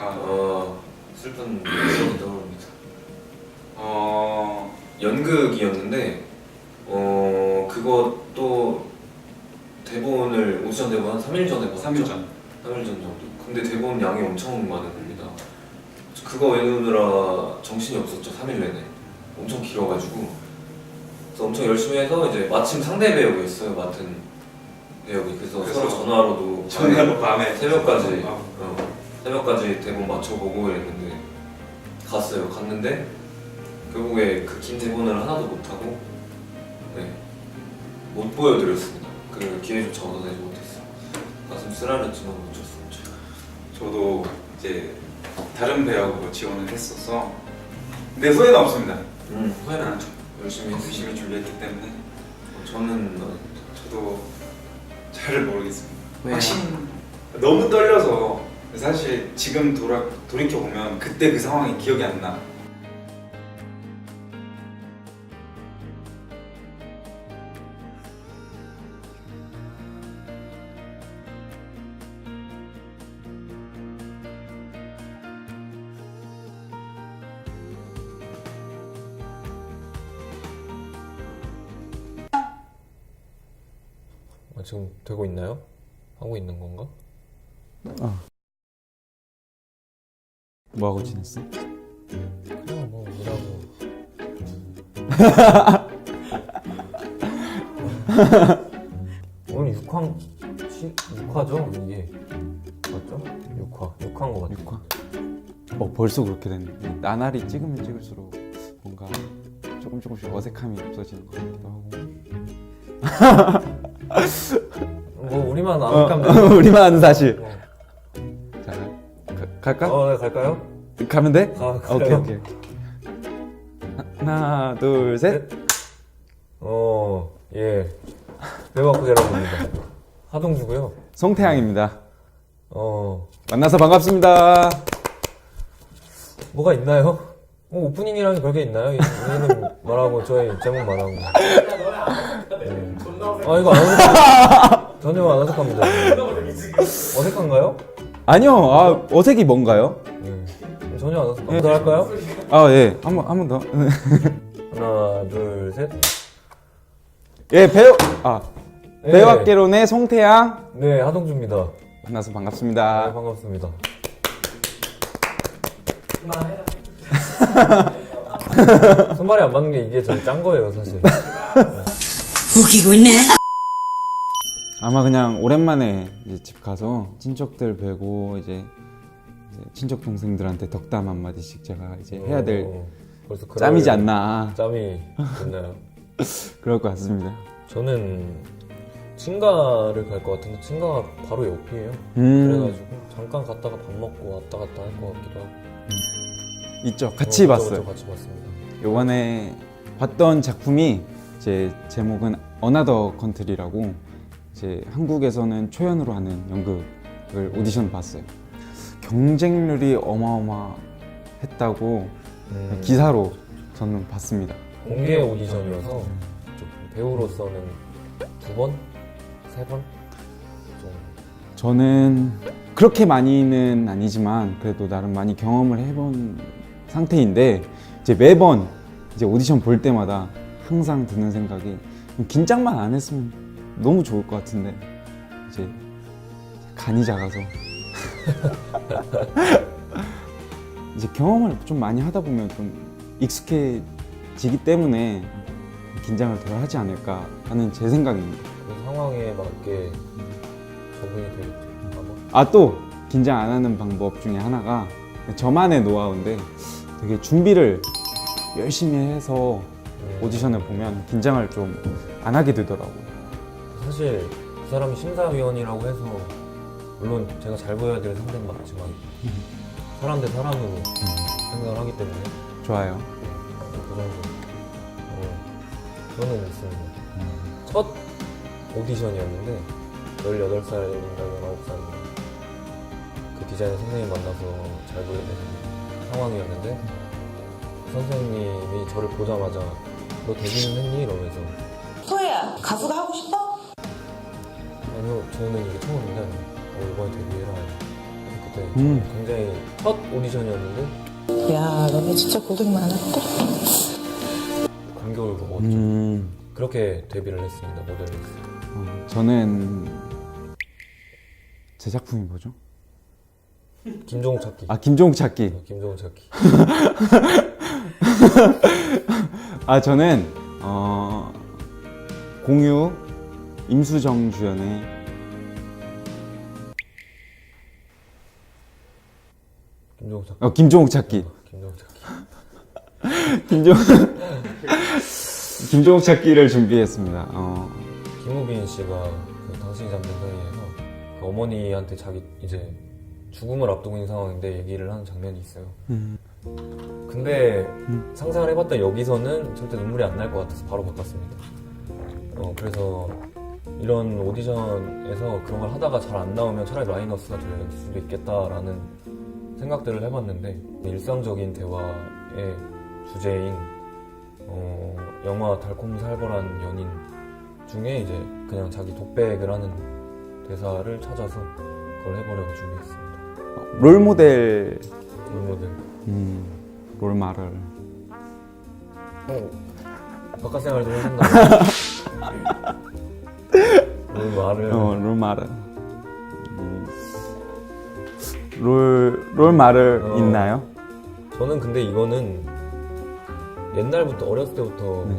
아, 어, 슬픈 기억이 떠오릅니다. 어, 연극이었는데 어 그것도 대본을 오디션 대본 한 3일 전에 봤죠. 3일 전. 3일 전 정도. 근데 대본 양이 엄청 많은 겁니다. 그거 외우느라 정신이 없었죠. 3일 내내. 엄청 길어가지고. 그래서 엄청 열심히 해서 이제 마침 상대 배역이었어요. 맡은 배역이. 그래서, 그래서 서로 전화로도 전화로 밤에 새벽까지 아, 어, 새벽까지 대본 맞춰보고 이랬는데 갔어요. 갔는데 결국에 그 긴 대본을 하나도 못하고 네, 못 보여드렸습니다. 그 기회조차 얻어내지 못했어. 가슴 쓰라렸지만 수 없죠. 저도 이제 다른 배역으로 지원을 했어서 근데 후회는 없습니다. 음, 후회는 아, 안 죠. 열심히 했으니 열심히 준비했기 때문에 저는 어, 저도 잘 모르겠습니다. 왜요? 확신 너무 떨려서 사실 지금 돌아 돌이켜 보면 그때 그 상황이 기억이 안 나. 아, 지금 되고 있나요? 하고 있는 건가? 뭐 하고 지냈어? 그냥 뭐 일하고 오늘 6황 6화죠 이게 맞죠? 6화 6화인 것 같아요. 6화. 어 벌써 그렇게 됐네. 나날이 찍으면 찍을수록 뭔가 조금 조금씩 어색함이 없어지는 것 같기도 하고. 뭐 우리만 어, 아득하면 우리만 아는 사실. 어. 갈까? 어, 네, 갈까요? 가면 돼? 가, 오케이 가요. 오케이. 하나 둘 셋. 어, 예. 학교 여러분입니다. 하동주고요. 송태양입니다. 어, 만나서 반갑습니다. 뭐가 있나요? 어, 오프닝이랑 별게 있나요? 이- 이거는 말하고 저희 제목 말하고. 예. 아 이거 안 어색합니다. 전혀 안 어색합니다. 어색한가요? 아니요. 아 어색이 뭔가요? 예. 전혀 안 어색합니다. 더 할까요? 아 예. 한번 한 번 더. 하나, 둘, 셋. 예 배우 아 예. 배우학개론의 송태양 네, 하동주입니다. 만나서 아, 반갑습니다. 반갑습니다. 손발이 안 맞는 게 이게 제일 짠 거예요, 사실. 웃기고 있네. 아마 그냥 오랜만에 집 가서 친척들 뵈고 이제, 이제 친척 동생들한테 덕담 한 마디씩 제가 이제 해야 될 어, 벌써 그럴 짬이지 않나 짬이 됐나요? 그럴 것 같습니다. 저는 친가를 갈 것 같은데 친가가 바로 옆이에요. 음 그래가지고 잠깐 갔다가 밥 먹고 왔다 갔다 할 것 같기도 하고. 있죠. 같이 어, 봤어요. 같이 봤습니다. 요번에 봤던 작품이 제 제목은 어나더 컨트리라고 이제 한국에서는 초연으로 하는 연극을 오디션 봤어요. 경쟁률이 어마어마했다고 음, 기사로 저는 봤습니다. 공개 오디션이어서 좀 배우로서는 두 번, 세 번. 좀 저는 그렇게 많이는 아니지만 그래도 나름 많이 경험을 해본 상태인데 이제 매번 이제 오디션 볼 때마다 항상 드는 생각이 긴장만 안 했으면 너무 좋을 것 같은데 이제 간이 작아서 이제 경험을 좀 많이 하다 보면 좀 익숙해지기 때문에 긴장을 덜 하지 않을까 하는 제 생각입니다. 그 상황에 맞게 적응이 되겠죠. 아마. 아 또 긴장 안 하는 방법 중에 하나가 저만의 노하우인데 되게 준비를 열심히 해서 음, 오디션을 보면 긴장을 좀 안 하게 되더라고요. 사실 그 사람이 심사위원이라고 해서 물론 제가 잘 보여야 될 상대는 맞지만 사람 대 사람으로 생각을 하기 때문에 좋아요. 그 정도 어, 저는 있습니다. 첫 오디션이었는데 18살인가 19살 그 디자인 선생님 만나서 잘 보게 되는 상황이었는데 그 선생님이 저를 보자마자 너 데뷔는 했니? 이러면서 소혜야, 가수가 하고 저는 이게 처음인데 어, 이번에 데뷔해라 그때 음. 굉장히 첫 오디션이었는데 야, 너네 진짜 고생 많았다. 감격을 먹었죠. 음, 그렇게 데뷔를 했습니다 모델로서. 어, 저는 제 작품이 뭐죠? 김종욱 찾기. 아 김종욱 찾기. 어, 김종욱 찾기. 아 저는 어, 공유 임수정 주연의 김종욱 찾기. 어, 김종욱 찾기. 어, 김종욱 찾기. 김종 김종욱 찾기를 준비했습니다. 어, 김우빈 씨가 그 당신이 잠든 사이에서 그 어머니한테 자기 이제 죽음을 앞두고 있는 상황인데 얘기를 하는 장면이 있어요. 음. 근데 음. 상상을 해봤던 여기서는 절대 눈물이 안 날 것 같아서 바로 바꿨습니다. 어, 그래서 이런 오디션에서 그런 걸 하다가 잘 안 나오면 차라리 마이너스가 될 수도 있겠다라는 생각들을 해봤는데 일상적인 대화의 주제인 어, 영화 달콤살벌한 연인 중에 이제 그냥 자기 독백을 하는 대사를 찾아서 그걸 해보려고 준비했습니다. 롤 모델 롤모델. 음, 롤 마를 어, 바깥 생활 좀 해본다. 롤 말을 어, 롤 마를 롤, 롤 마를 어. 있나요? 저는 근데 이거는 옛날부터 어렸을 때부터 네.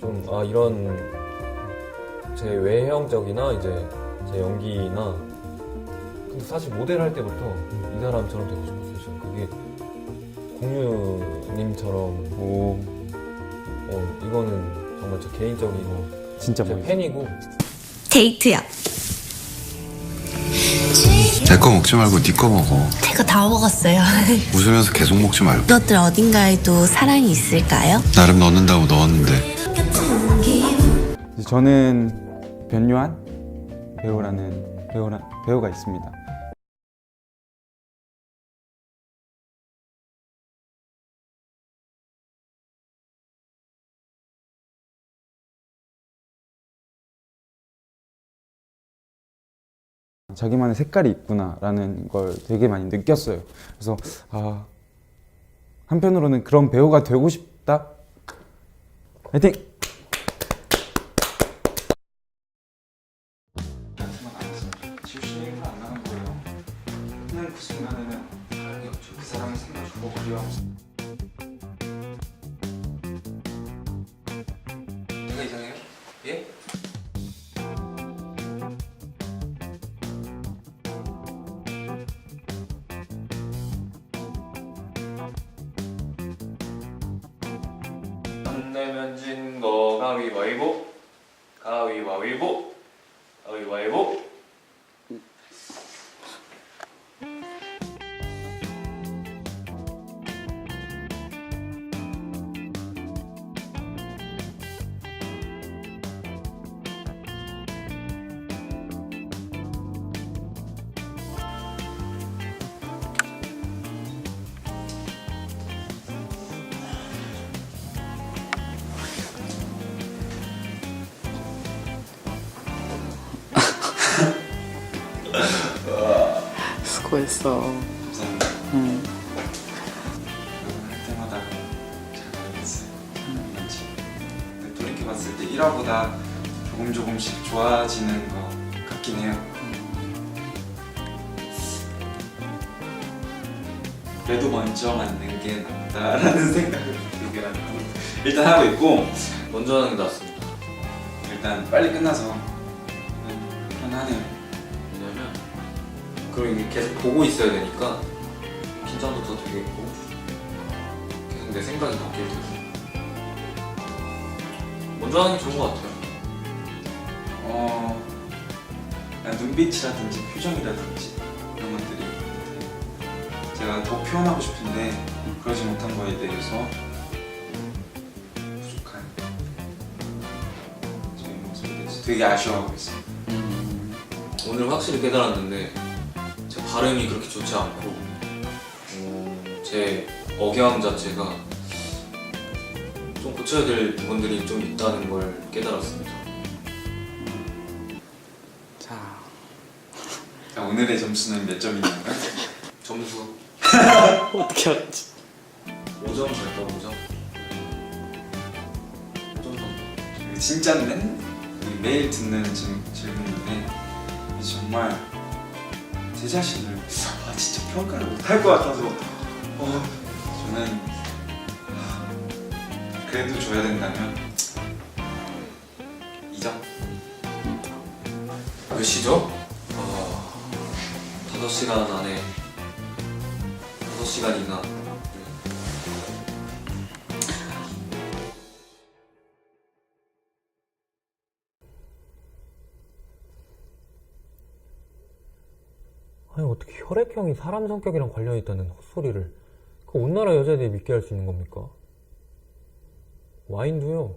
좀아 이런 제 외형적이나 이제 제 연기나 근데 사실 모델 할 때부터 이 사람처럼 되고 싶었어요. 저는 그게 공유님처럼 오 어 이거는 정말 제 개인적이고 진짜 제 멋있어. 팬이고 데이트야. 내거 먹지 말고 네 거 먹어. 제가 다 먹었어요. 웃으면서 계속 먹지 말고. 이것들 어딘가에도 사랑이 있을까요? 나름 넣는다고 넣었는데. 저는 변요한 배우라는 배우라, 배우가 있습니다. 자기만의 색깔이 있구나라는 걸 되게 많이 느꼈어요. 그래서 아 한편으로는 그런 배우가 되고 싶다. 화이팅! 그냥 그 순간에는 사랑이 없죠. 그 사람이 그려. 제 가위바위보 수고했어. 감사합니다. 응. 할 때마다 잘 모르겠어요. 왠지. 근데 돌이켜 봤을 때 1화보다 조금 조금씩 좋아지는 것 같긴 해요. 그래도 먼저 맞는 게 낫다라는 생각을 하고 일단 하고 있고 먼저 하는 게 낫습니다 일단 빨리 끝나서 음, 편하네요. 그리고 이게 계속 보고 있어야 되니까 긴장도 더 되겠고. 계속 내 생각이 바뀔 테고 먼저 하는 게 좋은 것 같아요. 어, 그냥 눈빛이라든지 표정이라든지 이런 것들이 제가 더 표현하고 싶은데 그러지 못한 거에 대해서 부족한 저희 모습에 대해서 되게 아쉬워하고 있어요. 오늘 확실히 깨달았는데 제 발음이 그렇게 좋지 않고 어, 제 억양 자체가 좀 고쳐야 될 부분들이 좀 있다는 걸 깨달았습니다 자, 자, 오늘의 점수는 몇 점이냐면 점수 어떻게 알았지? 5점 갈까 5점? 5점 정도. 이거 진짜 맨 우리 매일 듣는 질- 질문인데 정말 제 자신을 아 진짜 평가를 못할 것 같아서. 어, 저는 아, 그래도 줘야 된다면 2점. 몇 시죠? 어, 5시간 안에 5시간 이나 혈액형이 사람 성격이랑 관련이 있다는 헛소리를 그 온 나라 여자들이 믿게 할 수 있는 겁니까? 와인도요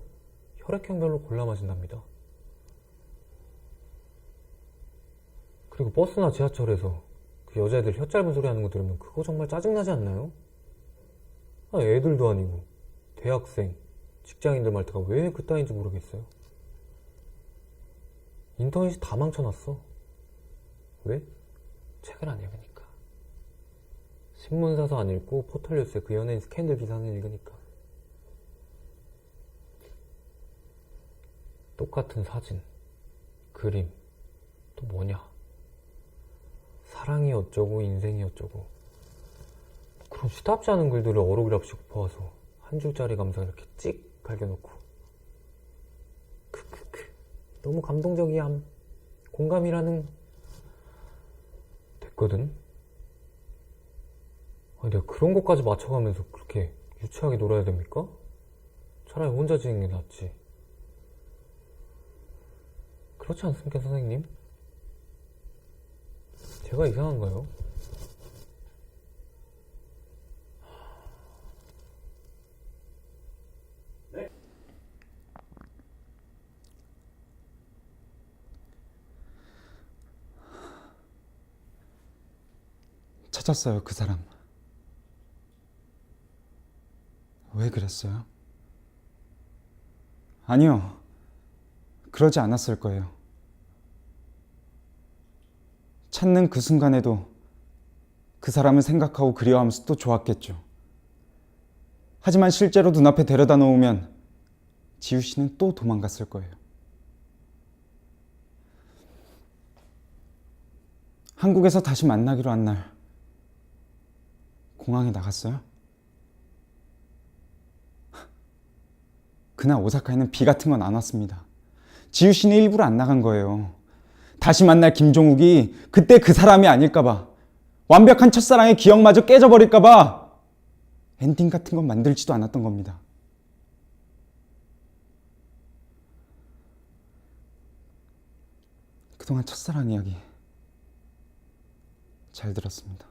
혈액형별로 골라 마신답니다. 그리고 버스나 지하철에서 그 여자애들 혀 짧은 소리 하는 거 들으면 그거 정말 짜증나지 않나요? 아, 애들도 아니고 대학생, 직장인들 말투가 왜 그따인지 모르겠어요. 인터넷이 다 망쳐놨어. 왜? 책을 안 읽으니까. 신문 사서 안 읽고 포털뉴스에 그 연예인 스캔들 기사는 읽으니까. 똑같은 사진, 그림, 또 뭐냐. 사랑이 어쩌고 인생이 어쩌고. 그럼 시답지 않은 글들을 어록이랍시 곱어와서 한 줄짜리 감상 이렇게 찍 갈겨놓고. 크크크. 너무 감동적이함. 공감이라는 됐거든. 아니 내가 그런 것까지 맞춰가면서 그렇게 유치하게 놀아야 됩니까? 차라리 혼자 지는 게 낫지. 그렇지 않습니까, 선생님? 제가 이상한가요? 찾았어요, 그 사람. 왜 그랬어요? 아니요. 그러지 않았을 거예요. 찾는 그 순간에도 그 사람을 생각하고 그리워하면서 또 좋았겠죠. 하지만 실제로 눈앞에 데려다 놓으면 지우 씨는 또 도망갔을 거예요. 한국에서 다시 만나기로 한 날, 공항에 나갔어요? 그날 오사카에는 비 같은 건 안 왔습니다. 지우 씨는 일부러 안 나간 거예요. 다시 만날 김종욱이 그때 그 사람이 아닐까봐. 완벽한 첫사랑의 기억마저 깨져버릴까봐. 엔딩 같은 건 만들지도 않았던 겁니다. 그동안 첫사랑 이야기 잘 들었습니다.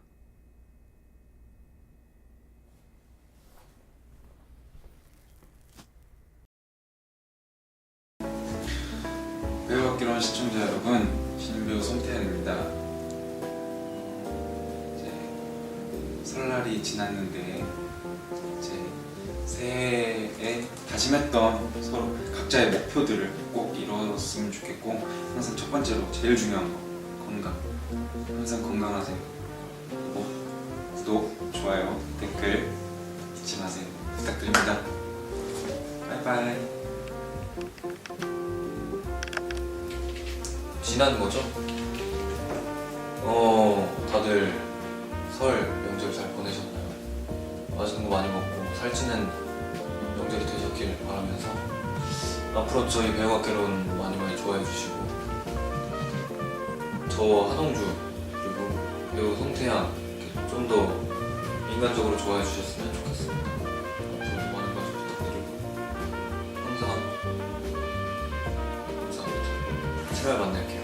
서로 각자의 목표들을 꼭 이뤘으면 좋겠고 항상 첫 번째로 제일 중요한 거 건강. 항상 건강하세요. 그리고 구독, 좋아요, 댓글 잊지 마세요. 부탁드립니다. 바이바이. 지난 거죠? 어, 다들 설 명절 잘 보내셨나요? 맛있는 거 많이 먹고 살찌는 명절이 되셨길 바라면서 앞으로 저희 배우학개론 많이 많이 좋아해 주시고 저 한홍주 그리고 배우 송태양 좀 더 인간적으로 좋아해 주셨으면 좋겠습니다. 앞으로 많은 관심 부탁드리고 항상 감사합니다. 7월 만날게요.